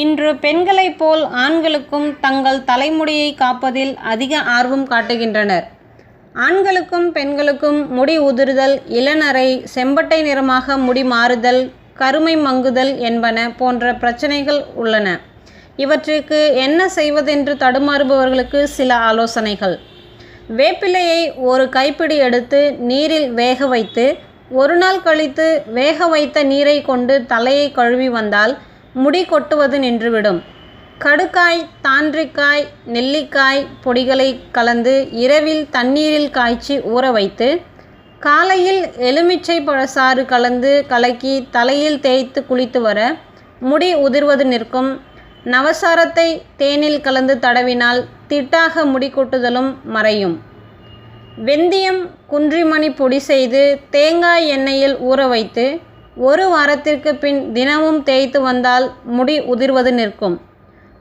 இன்று பெண்களைப் போல் ஆண்களுக்கும் தங்கள் தலைமுடியை காப்பதில் அதிக ஆர்வம் காட்டுகின்றனர். ஆண்களுக்கும் பெண்களுக்கும் முடி உதிர்தல் இளநரை செம்பட்டை நிறமாக முடி மாறுதல் கருமை மங்குதல் என்பன போன்ற பிரச்சனைகள் உள்ளன. இவற்றிற்கு என்ன செய்வதென்று தடுமாறுபவர்களுக்கு சில ஆலோசனைகள். வேப்பிலையை ஒரு கைப்பிடி எடுத்து நீரில் வேக வைத்து ஒரு நாள் கழித்து வேக வைத்த நீரை கொண்டு தலையை கழுவி வந்தால் முடி கொட்டுவது நின்றுவிடும். கடுக்காய் தாண்டிக்காய் நெல்லிக்காய் பொடிகளை கலந்து இரவில் தண்ணீரில் காய்ச்சி ஊற வைத்து காலையில் எலுமிச்சை பழசாறு கலந்து கலக்கி தலையில் தேய்த்து குளித்து வர முடி உதிர்வது நிற்கும். நவசாரத்தை தேனில் கலந்து தடவினால் திட்டாக முடி கொட்டுதலும் மறையும். வெந்தயம் குன்றிமணி பொடி செய்து தேங்காய் எண்ணெயில் ஊற வைத்து ஒரு வாரத்திற்கு பின் தினமும் தேய்த்து வந்தால் முடி உதிர்வது நிற்கும்.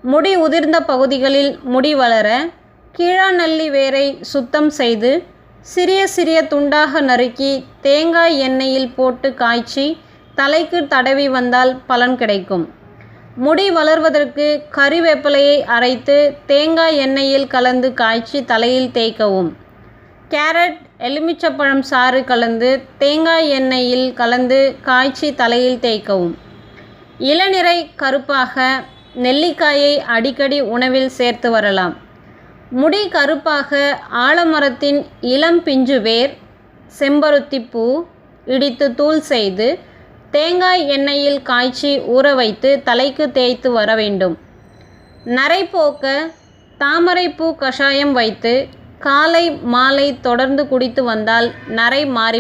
முடி உதிர்ந்த பகுதிகளில் முடி வளர கீழாநல்லி வேரை சுத்தம் செய்து சிறிய சிறிய துண்டாக நறுக்கி தேங்காய் எண்ணெயில் போட்டு காய்ச்சி தலைக்கு தடவி வந்தால் பலன் கிடைக்கும். முடி வளர்வதற்கு கறிவேப்பிலையை அரைத்து தேங்காய் எண்ணெயில் கலந்து காய்ச்சி தலையில் தேய்க்கவும். கேரட் எலுமிச்சப்பழம் சாறு கலந்து தேங்காய் எண்ணெயில் கலந்து காய்ச்சி தலையில் தேய்க்கவும். இளநிறை கருப்பாக நெல்லிக்காயை அடிக்கடி உணவில் சேர்த்து வரலாம். முடி கருப்பாக ஆலமரத்தின் இளம் பிஞ்சு வேர் செம்பருத்தி பூ இடித்து தூள் செய்து தேங்காய் எண்ணெயில் காய்ச்சி ஊற வைத்து தலைக்கு தேய்த்து வர வேண்டும். நரை போக்க தாமரைப்பூ கஷாயம் வைத்து காலை மாலை தொடர்ந்து குடித்து வந்தால் நரை மாறி